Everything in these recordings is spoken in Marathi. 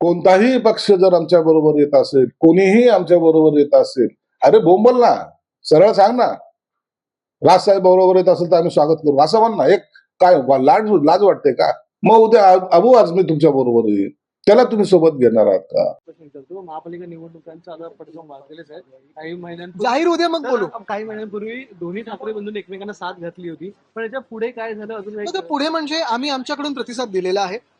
कोणताही पक्ष जर आमच्या बरोबर येत असेल कोणीही आमच्या बरोबर येत असेल अरे बोंबल ना सरळ सांग ना. राजसाहेब बरोबर येत असेल तर आम्ही स्वागत करू. असं म्हण ना एक काय लाज लाज वाटते का? मग उद्या अबू आजमी तुमच्या बरोबर येईल. त्याला तुम्ही सोबत घेणार आहात का? महापालिका निवडणुकांचा आता वाजलेलेच आहे काही महिन्यांपूर्वी जाहीर उद्या मग बोलू. काही महिन्यांपूर्वी दोन्ही ठाकरे बंधूंनी एकमेकांना साथ घातली होती. पण याच्यापुढे काय झालं? अजून पुढे म्हणजे आम्ही आमच्याकडून प्रतिसाद दिलेला आहे. अं,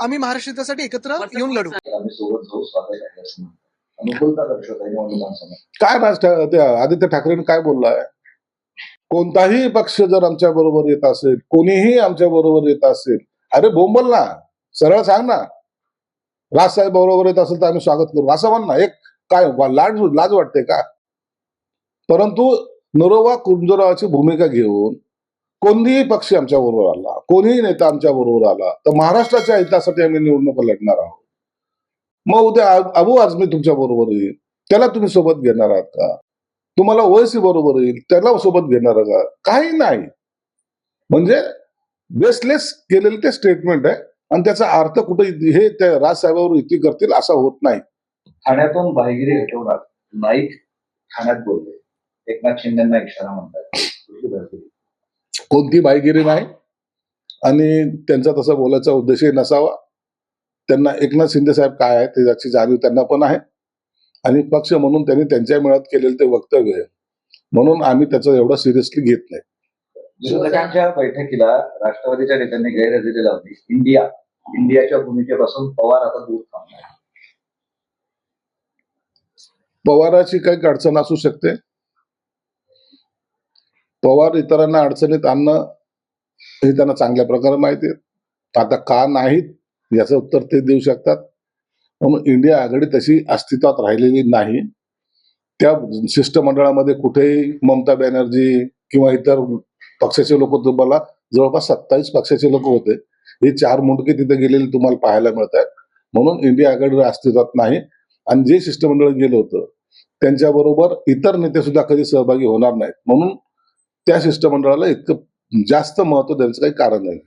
आम्ही महाराष्ट्र हितासाठी एकत्र येऊन लढू. काय राज आदित्य ठाकरेंनी काय बोललाय? कोणताही पक्ष जर आमच्या बरोबर येत असेल कोणीही आमच्या बरोबर येत असेल अरे बोंबल ना सरळ सांग ना. राजसाहेब बरोबर येत असेल तर आम्ही स्वागत करू. असं म्हण ना एक काय लाज लाज वाटते का? परंतु नरोवा कुंजरावाची भूमिका घेऊन कोणीही पक्ष आमच्या बरोबर आला कोणीही नेता आमच्या बरोबर आला तर महाराष्ट्राच्या हितासाठी आम्ही निवडणुका लढणार आहोत. मग उद्या अबू अबू आजमी तुमच्या बरोबर येईल त्याला तुम्ही सोबत घेणार आहात का? तुम्हाला ओएसी बरोबर येईल त्याला सोबत घेणार का? काही नाही. म्हणजे बेसलेस केलेलं ते स्टेटमेंट आहे आणि त्याचा अर्थ कुठे हे त्या राजसाहेबावर युती करतील असा होत नाही. ठाण्यातून बाहेगिरी हटवणार नाईक ठाण्यात बोलले. एकनाथ शिंदेना इशारा म्हणतात. कोणती बाईगिरी नाही. आणि त्यांचा तसा बोलायचा उद्देशही नसावा. त्यांना एकनाथ शिंदे साहेब काय आहे त्याची जाणीव त्यांना पण आहे. आणि पक्ष म्हणून त्यांनी त्यांच्या मेळात केलेलं ते वक्तव्य आहे. म्हणून आम्ही त्याचं एवढं सिरियसली घेत नाही. विरोधकांच्या बैठकीला राष्ट्रवादीच्या नेत्यांनी गैरहजेरी लावली. इंडिया इंडियाच्या भूमिकेपासून पवार आता दूर थांबणार पवाराची काही अडचण असू शकते. पवार इतरांना अडचणीत आणणं हे त्यांना चांगल्या प्रकारे माहिती आहे आता का नाहीत याचं उत्तर ते देऊ शकतात. म्हणून इंडिया आघाडी तशी अस्तित्वात राहिलेली नाही. त्या शिष्टमंडळामध्ये कुठेही ममता बॅनर्जी किंवा इतर पक्षाचे लोक तुम्हाला जवळपास सत्तावीस पक्षाचे लोक होते. हे चार मुंडके तिथे गेलेले तुम्हाला पाहायला मिळत आहेत म्हणून इंडिया आघाडी अस्तित्वात नाही. आणि जे शिष्टमंडळ गेलं होतं त्यांच्याबरोबर इतर नेते सुद्धा कधी सहभागी होणार नाहीत. म्हणून त्या शिष्टमंडळाला इतकं जास्त महत्त्व द्यायचं काही कारण नाही.